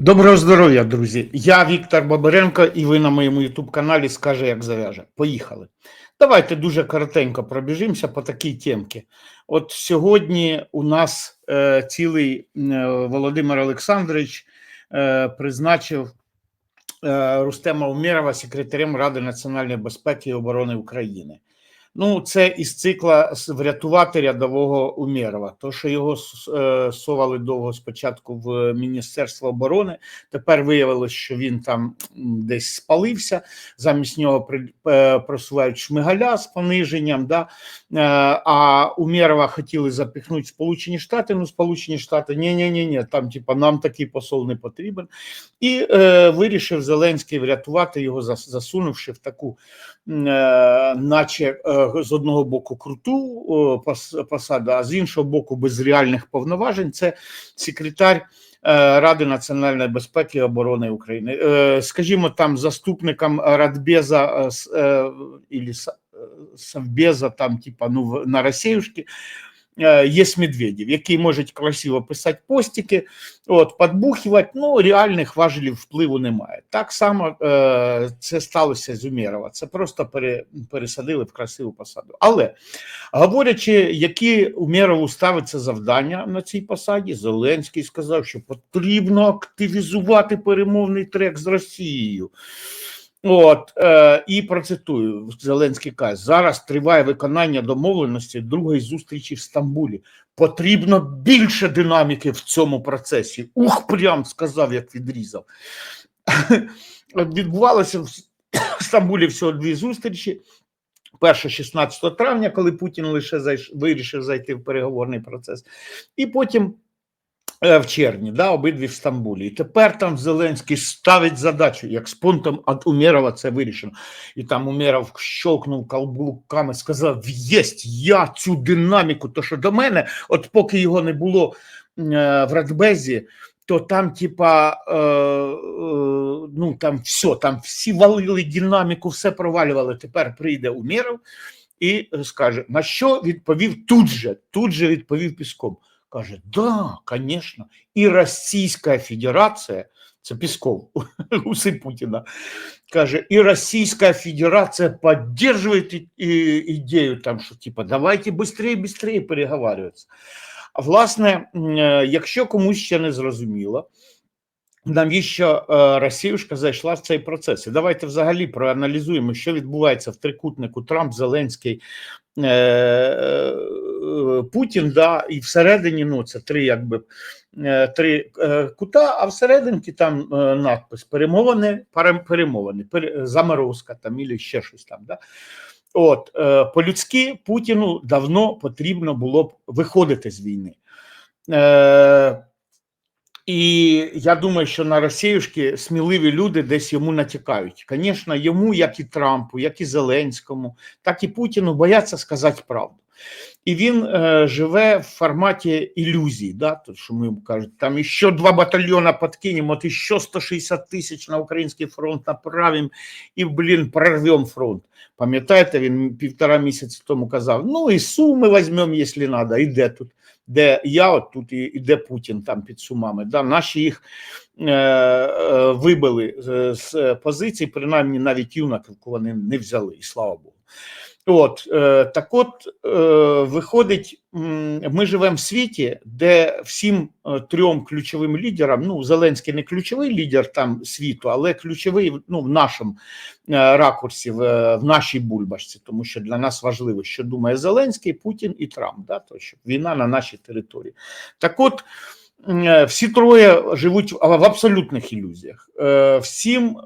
Доброго здоров'я, друзі! Я Віктор Бабаренко, і ви на моєму youtube каналі Скаже, як зав'яже. Поїхали. Давайте дуже коротенько пробіжимося по такій темці. От сьогодні у нас е, цілий е, Володимир Олександрович е, призначив е, Рустема Умєрова секретарем Ради національної безпеки і оборони України. Ну, це із цикла врятувати рядового Умєрова. То, що його е, совали довго спочатку в Міністерство оборони, тепер виявилось, що він там десь спалився. Замість нього е, просувають Шмигаля з пониженням. Да? Е, А Умєрова хотіли запихнути Сполучені Штати. Ну, Сполучені Штати, ні, ні, ні, ні, там, типа, нам такий посол не потрібен. І е, вирішив Зеленський врятувати його, засунувши в таку, наче е, з одного боку круту посаду, а з іншого боку, без реальних повноважень. Це секретар е, Ради національної безпеки і оборони України. Е, Скажімо, там заступником Радбеза і с- е, ілі Са- е, Совбеза, там, типа, ну, на Росіюшки, е, є Медведєв, який може красиво писати постики, от, подбухувати, ну, реальних важелів впливу немає. Так само е, це сталося з Умєрова. Це просто пере, пересадили в красиву посаду. Але говорячи, які Умєрову ставиться завдання на цій посаді, Зеленський сказав, що потрібно активізувати перемовний трек з Росією. От е, і процитую Зеленський каже: зараз триває виконання домовленості другої зустрічі в Стамбулі. Потрібно більше динаміки в цьому процесі. Ух, прям сказав, як відрізав. Відбувалося в Стамбулі всього дві зустрічі. Перша 16 травня, коли Путін лише зайш... вирішив зайти в переговорний процес, і потім в червні, да, обидві в Стамбулі. І тепер там Зеленський ставить задачу, як з пунктом від Умєрова це вирішено. І там Умєров щолкнув каблуками, сказав: Єсть, я цю динаміку, то що до мене, от поки його не було е, в Радбезі, то там, типа, е, е, ну там все, там всі валили динаміку, все провалювали. Тепер прийде Умєров і е, скаже, на що відповів тут же, тут же відповів Піском. Каже, да, звісно, і Російська Федерація, це Пісков, уси Путіна, каже, і Російська Федерація підтримує ідею, там, що типу, давайте швидше, швидше переговорюватися. Власне, якщо комусь ще не зрозуміло, навіщо е, Росіюшка зайшла в цей процес? І давайте взагалі проаналізуємо, що відбувається в трикутнику Трамп, Зеленський, е, е, Путін, да, і всередині ну, це три якби. Три кута, а всерединки там надпис перемовини, перем- перемовини, заморозка там і ще щось там. Да? От по-людськи Путіну давно потрібно було б виходити з війни. І я думаю, що на Росіюшки сміливі люди десь йому натякають. Звісно, йому, як і Трампу, як і Зеленському, так і Путіну бояться сказати правду. І він е, живе в форматі ілюзій, да, то, що ми кажуть, там іще два батальйона подкинемо, от іще 160 тисяч на український фронт направимо і, блін, прорвемо фронт. Пам'ятаєте, він півтора місяці тому казав: ну і Суми візьмемо, якщо треба, і тут? Де я, от тут і, і де Путін там під Сумами. Да, наші їх е, е, вибили з, з позицій, принаймні навіть юнаків вони не взяли, і слава Богу. От е, так, от е, виходить, ми живемо в світі, де всім е, трьом ключовим лідерам, ну Зеленський не ключовий лідер там світу, але ключовий ну, в нашому ракурсі, в нашій бульбашці, тому що для нас важливо, що думає Зеленський, Путін і Трамп, да, то що війна на нашій території. Так от. Е, Всі троє живуть в абсолютних ілюзіях. Е, Всім е,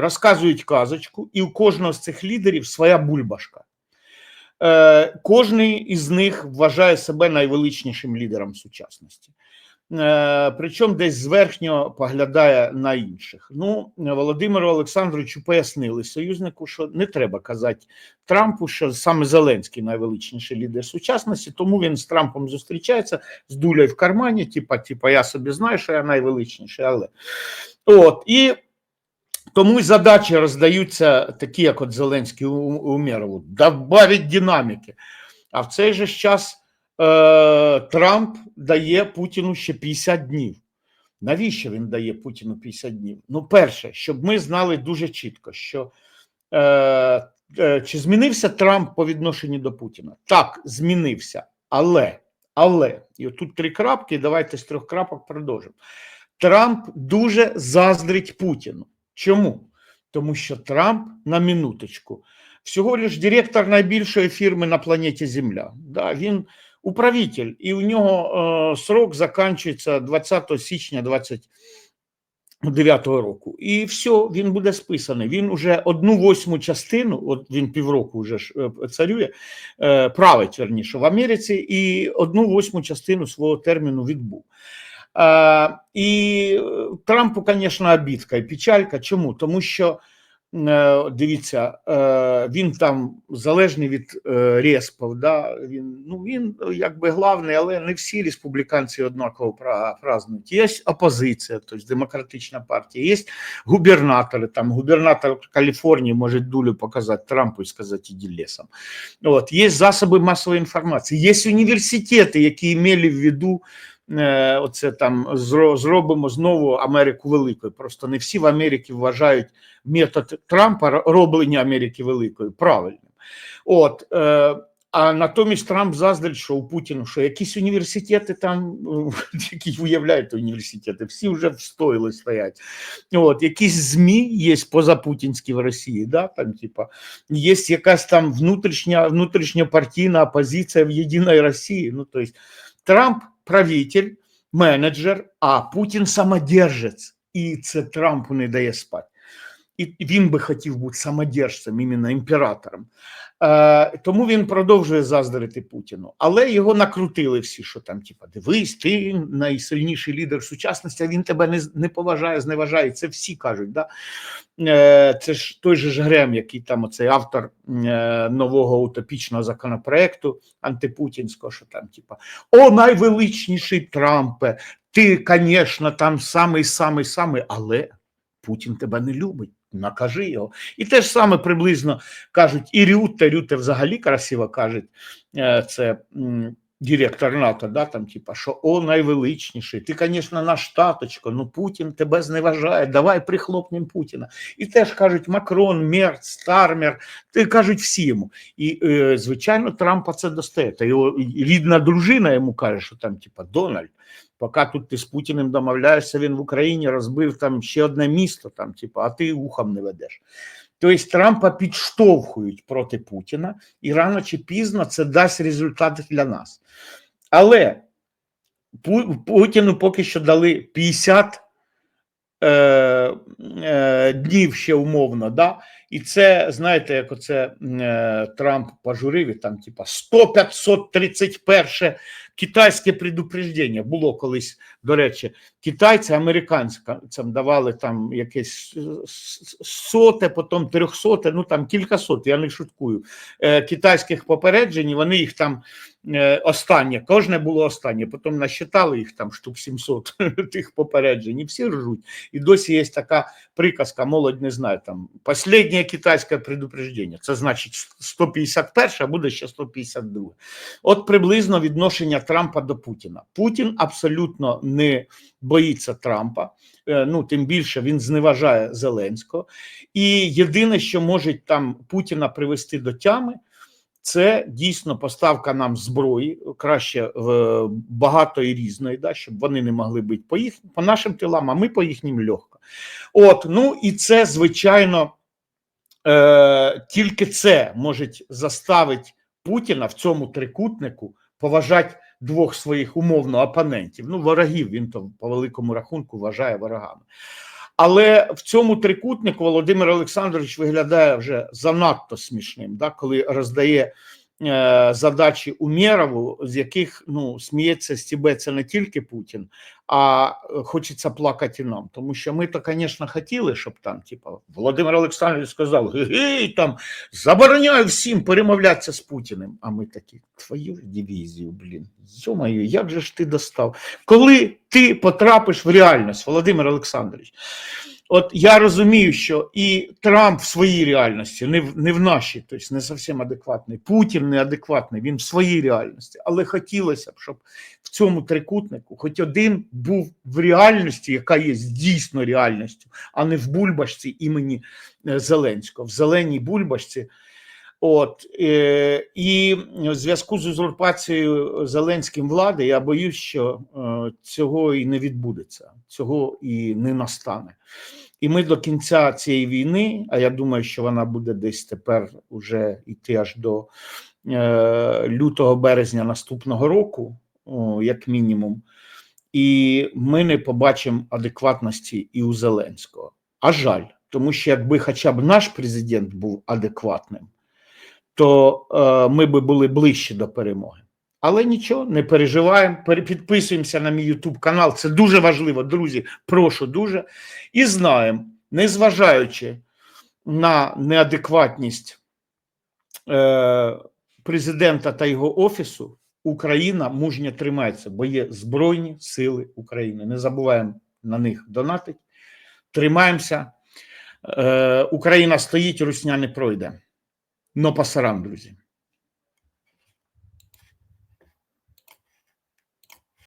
розказують казочку, і у кожного з цих лідерів своя бульбашка. Кожний із них вважає себе найвеличнішим лідером сучасності. Е, Причому десь зверхньо поглядає на інших. Ну, Володимиру Олександровичу пояснили союзнику, що не треба казати Трампу, що саме Зеленський найвеличніший лідер сучасності, тому він з Трампом зустрічається з дулею в кармані, типа, типа, я собі знаю, що я найвеличніший, але от і тому й задачі роздаються такі, як от Зеленський у Умєрову, добавить динаміки. А в цей же час е, Трамп дає Путіну ще 50 днів. Навіщо він дає Путіну 50 днів? Ну, перше, щоб ми знали дуже чітко, що е, е, чи змінився Трамп по відношенню до Путіна? Так, змінився, але, але, і отут три крапки, давайте з трьох крапок продовжимо. Трамп дуже заздрить Путіну. Чому? Тому що Трамп на минуточку всього лиш директор найбільшої фірми на планеті Земля. Да, він управитель, і у нього е, срок закінчується 20 січня 29 року. І все, він буде списаний. Він уже одну восьму частину, от він півроку вже е, царює, е, править верніше в Америці, і одну восьму частину свого терміну відбув. І Трампу, звісно, обідка і печалька. Чому? Тому що дивіться, е, він там залежний від е, респов. Да? Він, ну, він якби главний, але не всі республіканці однаково празднують. Є опозиція, тобто демократична партія, є губернатори. Там губернатор Каліфорнії може дулю показати Трампу і сказати іди лісом. От, є засоби масової інформації, є університети, які мали в виду е, оце там зробимо знову Америку великою. Просто не всі в Америці вважають метод Трампа роблення Америки великою правильним. От, е, а натомість Трамп заздрить, що у Путіну, що якісь університети там, е, які уявляєте університети, всі вже встояли стоять. От, якісь ЗМІ є позапутінські в Росії, да, там, типа, є якась там внутрішня, внутрішньопартійна опозиція в Єдиній Росії. Ну, то есть, Трамп правитель, менеджер, а Путін самодержець. І це Трампу не дає спати. І він би хотів бути самодержцем, іменно імператором. Е, тому він продовжує заздрити Путіну. Але його накрутили всі, що там, типа, дивись, ти найсильніший лідер сучасності, а він тебе не, не поважає, зневажає. Це всі кажуть. Да? Е, це ж той же ж Грем, який там оцей автор е, нового утопічного законопроекту антипутінського, що там, типа, о, найвеличніший Трампе, ти, звісно, там самий, самий, самий, але Путін тебе не любить. Накажи його. І те ж саме приблизно кажуть і Рюте, Рюте взагалі красиво кажуть, е, це директор НАТО, да, там, типа, що о, найвеличніший. Ти, звісно, наш таточко, ну Путін тебе зневажає, давай прихлопнемо Путіна. І теж кажуть Макрон, Мерц, Стармер, ти кажуть всі йому. І, е, звичайно, Трампа це достає. Та його рідна дружина йому каже, що там, типа, Дональд. Поки тут ти з Путіним домовляєшся, він в Україні розбив там ще одне місто, там, типу, а ти ухом не ведеш. Тобто Трампа підштовхують проти Путіна, і рано чи пізно це дасть результат для нас. Але Путіну поки що дали 50 е, е, днів ще умовно, да? І це, знаєте, як оце е, Трамп пожурив, і там, типа, 100-531 китайське предупреждення було колись, до речі, китайці американцям давали там якесь соте, потім трьохсоте, ну там кількасот, я не шуткую. Е, китайських попереджень, вони їх там е, останнє, кожне було останнє, потім насчитали їх там штук 700 тих попереджень, і всі ржуть. І досі є така приказка, молодь не знає, там, останнє китайське предупреждення, це значить 151, а буде ще 152. От приблизно відношення Трампа до Путіна. Путін абсолютно не боїться Трампа, е, ну тим більше він зневажає Зеленського. І єдине, що може там Путіна привести до тями, це дійсно поставка нам зброї, краще е, багато і різної, да, щоб вони не могли бити по їх по нашим тилам, а ми по їхнім легко. От, ну і це звичайно. Е, тільки це може заставити Путіна в цьому трикутнику поважати двох своїх умовно опонентів. Ну, ворогів він то по великому рахунку вважає ворогами. Але в цьому трикутнику Володимир Олександрович виглядає вже занадто смішним, да, коли роздає задачі Умєрову, з яких ну, сміється, стібеться не тільки Путін, а е, хочеться плакати нам. Тому що ми то, звісно, хотіли, щоб там, типа, Володимир Олександрович сказав: гей, там забороняю всім перемовлятися з Путіним. А ми такі, твою дивізію, блін, йомаю, як же ж ти достав? Коли ти потрапиш в реальність, Володимир Олександрович, от я розумію, що і Трамп в своїй реальності, не в, не в нашій, тобто не зовсім адекватний. Путін неадекватний, він в своїй реальності. Але хотілося б, щоб в цьому трикутнику хоч один був в реальності, яка є дійсно реальністю, а не в бульбашці імені е, Зеленського. В зеленій бульбашці. От е, і в зв'язку з узурпацією Зеленським влади, я боюсь, що е, цього і не відбудеться, цього і не настане. І ми до кінця цієї війни, а я думаю, що вона буде десь тепер уже йти аж до е, лютого березня наступного року, о, як мінімум, і ми не побачимо адекватності і у Зеленського. А жаль, тому що якби хоча б наш президент був адекватним то е, ми би були ближче до перемоги. Але нічого, не переживаємо. Підписуємося на мій YouTube канал. Це дуже важливо, друзі. Прошу дуже. І знаємо, незважаючи на неадекватність е, президента та його офісу, Україна мужньо тримається, бо є Збройні Сили України. Не забуваємо на них донатить. Тримаємося. Е, Україна стоїть, русня не пройде. Но пасарам, друзі.